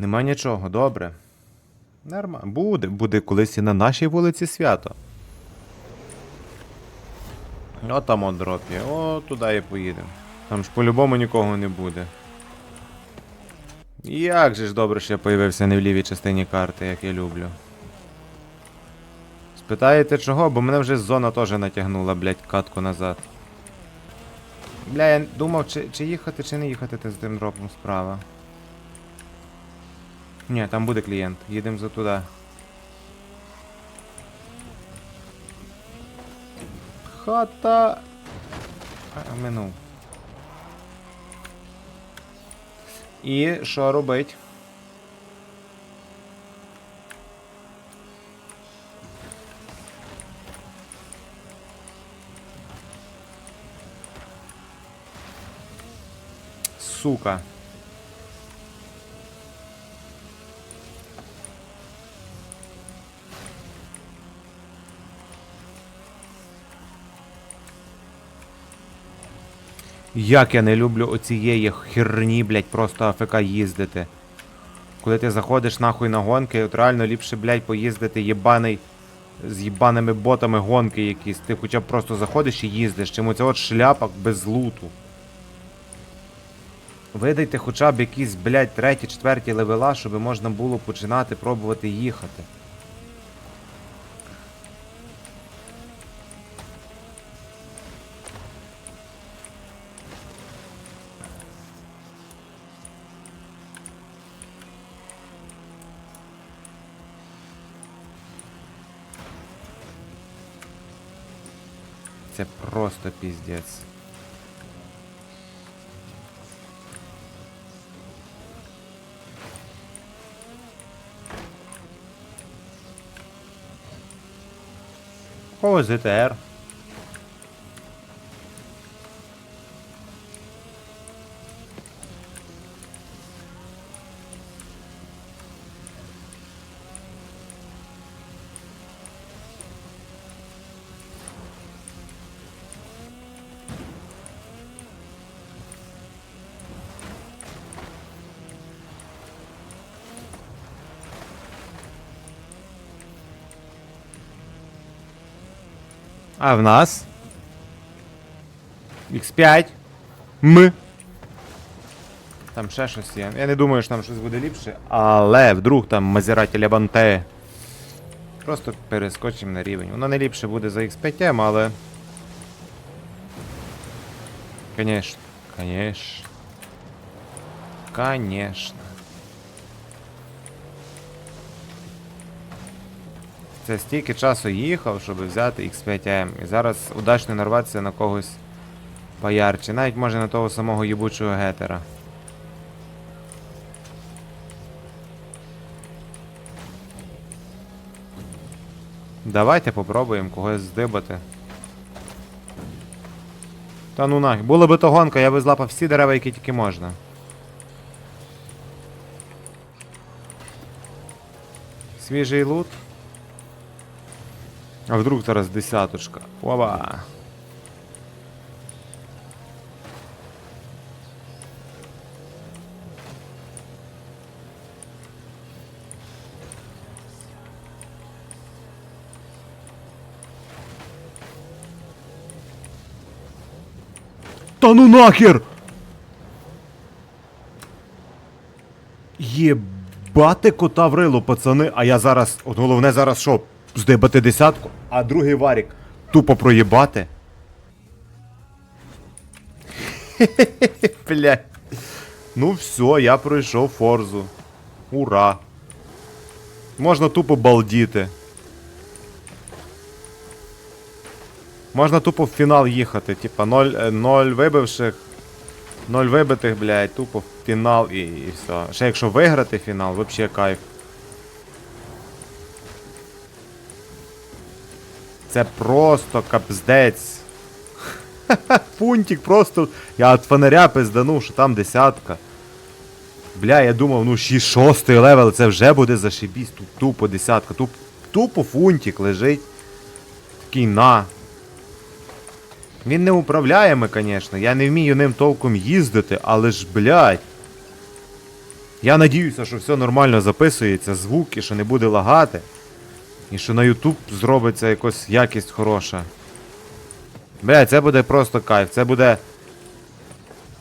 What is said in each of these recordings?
Нема нічого, добре. Нормально. Буде, буде колись і на нашій вулиці свято. О, там от дроп є. О, туди і поїдемо. Там ж по-любому нікого не буде. Як же ж добре, що я появився не в лівій частині карти, як я люблю. Спитаєте чого? Бо мене вже зона теж натягнула, блядь, катку назад. Бля, я думав, чи, чи їхати, чи не їхати ти з тим дропом справа. Ні, там буде клієнт. Їдемо за туди. Хата. А, минув. І що робить? Сука. Як я не люблю оцієї херні, блядь, просто АФК їздити. Коли ти заходиш нахуй на гонки, от реально ліпше, блядь, поїздити єбаний з єбаними ботами гонки якісь. Ти хоча б просто заходиш і їздиш, чим оця от шляпа без луту. Видайте хоча б якісь, блядь, треті, четверті левела, щоб можна було починати пробувати їхати. Це просто піздець. О, ЗТР. А в нас? X5. М. Там ще щось є. Я не думаю, що там щось буде ліпше. Але вдруг там Мазераті Лябанте. Просто перескочимо на рівень. Воно не ліпше буде за X5, але. Конечно. Конечно. Конечно. Це стільки часу їхав, щоб взяти X5M. І зараз удачно нарватися на когось поярче. Навіть може на того самого їбучого гетера. Давайте попробуємо когось здибати. Та ну нахер. Була би то гонка, я би злапав всі дерева, які тільки можна. Свіжий лут. А вдруг зараз десяточка. Оба. Та ну нахер! Єбати кота в рило, пацани, а я зараз. От головне зараз що? Здибати десятку, а другий варік тупо проїбати. Блять. Ну все, я пройшов форзу. Ура. Можна тупо балдіти. Можна тупо в фінал їхати, типа 0, 0 вибивших, 0 вибитих, блядь, тупо в фінал і, і все. Ще якщо виграти фінал, вообще кайф. Це просто капздець. Фунтик просто. Я от фонаря пизданув, що там десятка. Бля, я думав, ну 6 левел, це вже буде зашибісь. Тут тупо десятка. Туп, тупо фунтик лежить. Такий на. Він не управляємий, звісно. Я не вмію ним толком їздити, але ж, блядь. Я надіюся, що все нормально записується, звуки, що не буде лагати. І що на YouTube зробиться якась якість хороша. Бля, це буде просто кайф. Це буде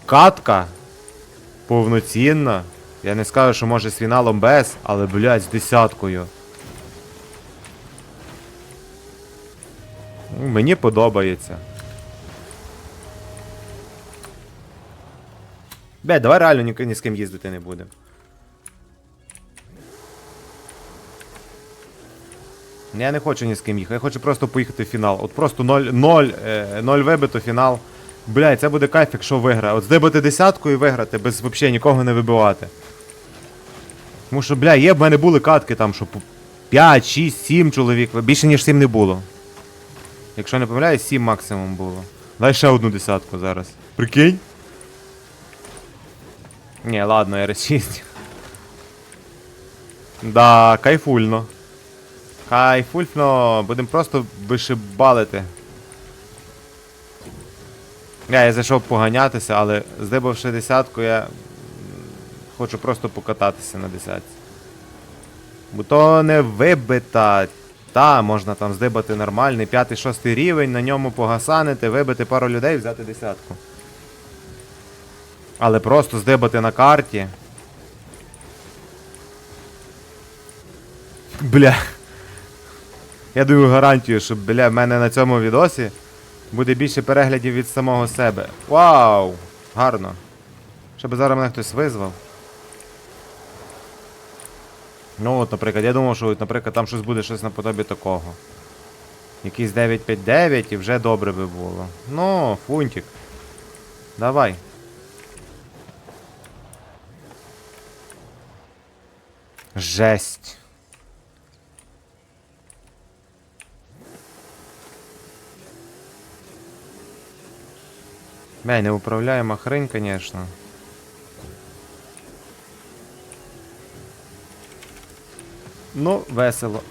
катка повноцінна. Я не скажу, що може з фіналом без, але, блядь, з десяткою. Ну, Мені подобається. Бля, давай реально ні, ні з ким їздити не будемо. Я не хочу ні з ким їхати, я хочу просто поїхати в фінал. От просто 0, 0, е, 0 вибито фінал. Бля, це буде кайф, якщо виграє. От здибати десятку і виграти, без взагалі нікого не вибивати. Тому що, бля, є в мене були катки там, що 5, 6, 7 чоловік. Більше ніж 7 не було. Якщо не помиляюсь, 7 максимум було. Дай ще одну десятку зараз. Прикинь? Ні, ладно, R6. Да, кайфульно. Кайфульно, будемо просто вишибалити. Я, я зайшов поганятися, але здибавши десятку, я хочу просто покататися на десятці. Бо то не вибита. Та, можна там здибати нормальний, п'ятий, шостий рівень, на ньому погасанити, вибити пару людей взяти десятку. Але просто здибати на карті. Бля. Я даю гарантію, що бля, в мене на цьому відосі буде більше переглядів від самого себе. Вау! Гарно. Щоб зараз мене хтось визвав. Ну от, наприклад, я думав, що, наприклад, там щось буде щось наподобі такого. Якийсь 959 і вже добре би було. Ну, фунтик. Давай. Жесть. Бля, неуправляема хрень, конечно. Ну, весело.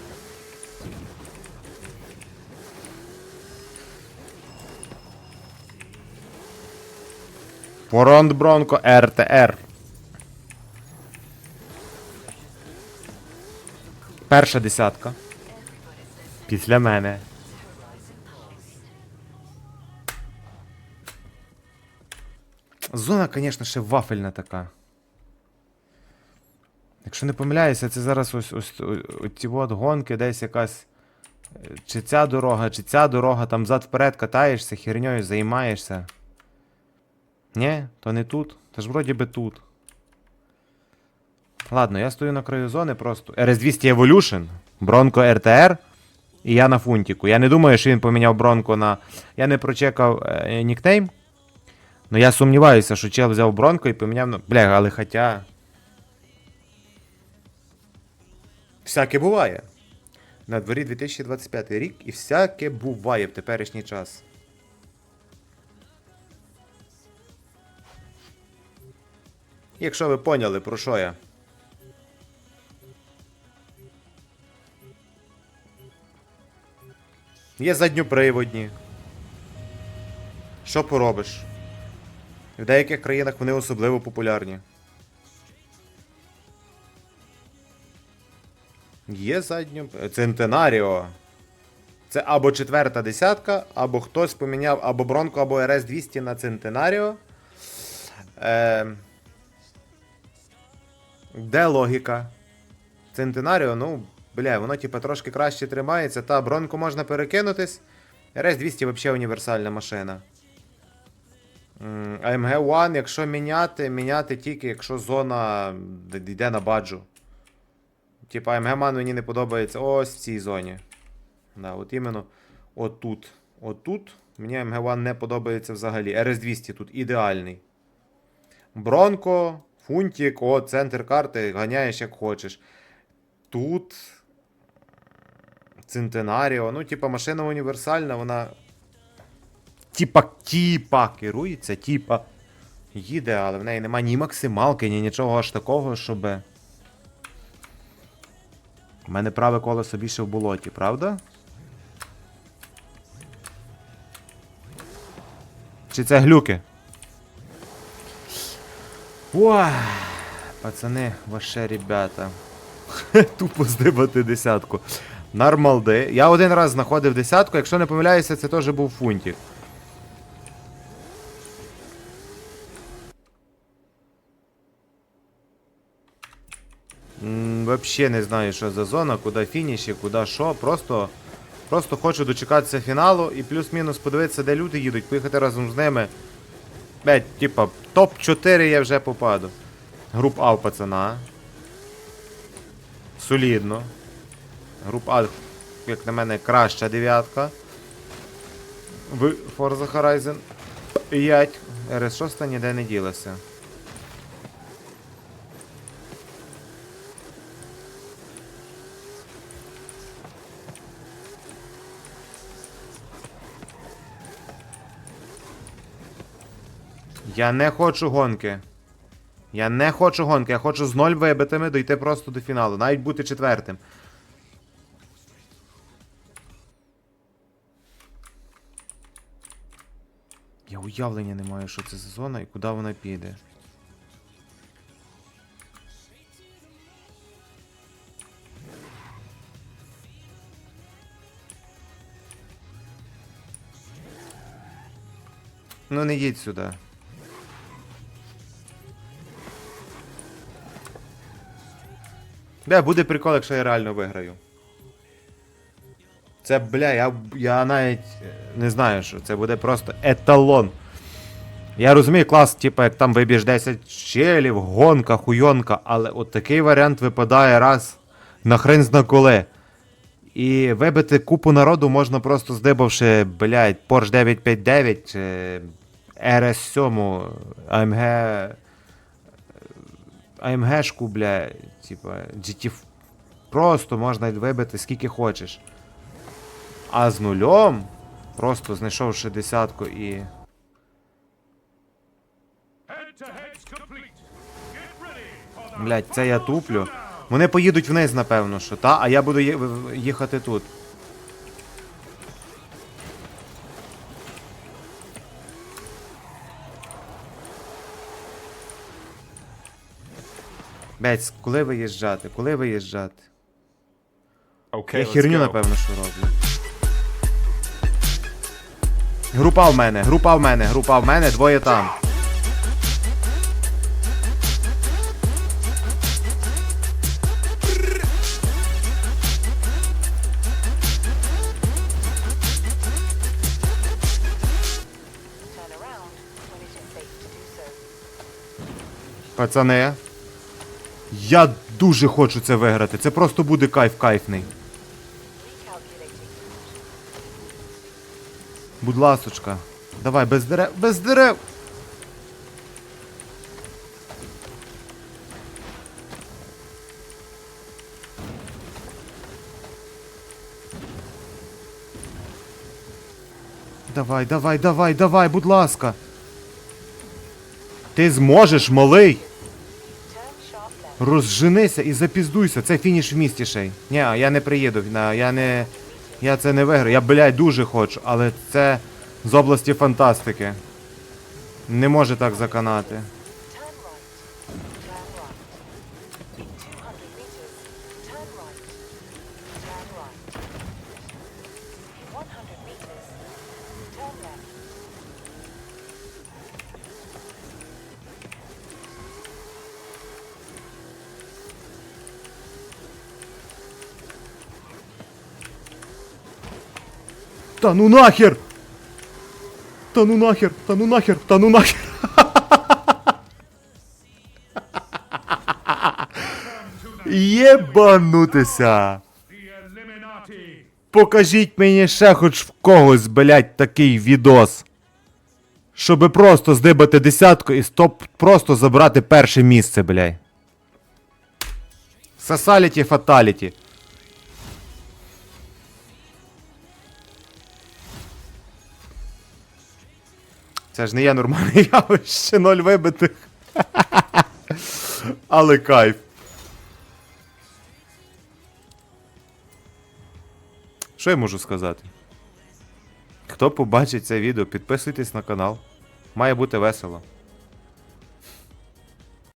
Форонт Бронко РТР. Перша десятка. Після мене. Зона, звісно, ще вафельна така. Якщо не помиляюся, це зараз ось ось о- ці от гонки, десь якась. е, Чи ця дорога, чи ця дорога, там зад вперед катаєшся, херньою займаєшся. Ні, то не тут. Та ж вроді би тут. Ладно, я стою на краю зони просто. RS200 Evolution, Бронко RTR. І я на фунтіку. Я не думаю, що він поміняв Бронко на. Я не прочекав е, нікнейм. Ну я сумніваюся, що чел взяв Бронко і поміняв на. Бля, але хоча. Всяке буває. На дворі 2025 рік і всяке буває в теперішній час. Якщо ви поняли, про що я. Є задньоприводні. Що поробиш? В деяких країнах вони особливо популярні. Є задньо. Центенаріо. Це або четверта десятка, або хтось поміняв або Бронко, або РС 200 на Центенаріо. Е... Де логіка? Центенаріо, ну, бля, воно типа трошки краще тримається. Та Бронко можна перекинутись. РС 200 взагалі універсальна машина. М, А МГ-1, якщо міняти, міняти тільки, якщо зона йде на баджу. Типа МГ-ман мені не подобається ось в цій зоні. Да, от іменно отут. Отут мені МГ-1 не подобається взагалі. РС-200 тут ідеальний. Бронко, Фунтик, о, центр карти, ганяєш як хочеш. Тут. Центенаріо. Ну, типа, машина універсальна, вона. Типа, типа, керується, типа. Їде, але в неї немає ні максималки, ні нічого аж такого, щоб. У мене праве колесо більше в болоті, правда? Чи це глюки? Уа! Пацани, ваше ребята. Тупо здибати десятку. Нормалди. Я один раз знаходив десятку, якщо не помиляюся, це теж був фунтик. Вообще не знаю, що за зона, куди фініші, куди що. Просто, просто хочу дочекатися фіналу і плюс-мінус подивитися, де люди їдуть, поїхати разом з ними. Блять, типа, топ-4 я вже попаду. Груп А у пацана. Солідно. Груп А, як на мене, краща дев'ятка. В Forza Horizon 5. RS6 ніде не ділася. Я не хочу гонки. Я не хочу гонки, я хочу з ноль вибитими дойти просто до фіналу, навіть бути четвертим. Я уявлення не маю, що це за зона і куди вона піде. Ну не їдь сюди. Бля, буде прикол, якщо я реально виграю. Це, бля, я, я навіть е, не знаю, що це буде просто еталон. Я розумію, клас, типу, як там вибіж 10 щелів, гонка, хуйонка, але от такий варіант випадає раз на хрен зна коли. І вибити купу народу можна просто здибавши, блядь, Porsche 959 чи RS7, AMG. AMG-шку, бля, типа, GT. Просто можна вибити скільки хочеш. А з нульом, просто знайшовши десятку і. Блять, це я туплю. Вони поїдуть вниз, напевно, що, та? А я буду їхати тут. Блять, коли виїжджати? Коли виїжджати? Okay, Я херню, напевно, що роблю. Група в мене, група в мене, група в мене, двоє там. Turn Я дуже хочу це виграти. Це просто буде кайф кайфний. Будь ласочка. Давай, без дерев. Без дерев! Давай, давай, давай, давай, будь ласка. Ти зможеш, малий! Розженися і запіздуйся. Це фініш в місті шей. Ні, я не приїду. Я не. Я це не виграю. Я, блядь, дуже хочу, але це з області фантастики. Не може так заканати. Та ну нахер! Та ну нахер! Та ну нахер! Та ну нахер! Єбанутися! Покажіть мені ще хоч в когось, блять, такий відос. Щоби просто здибати десятку і стоп просто забрати перше місце, блядь. Сасаліті фаталіті. Це ж не є нормальне явище, ноль вибитих. Але кайф. Що я можу сказати? Хто побачить це відео, підписуйтесь на канал. Має бути весело.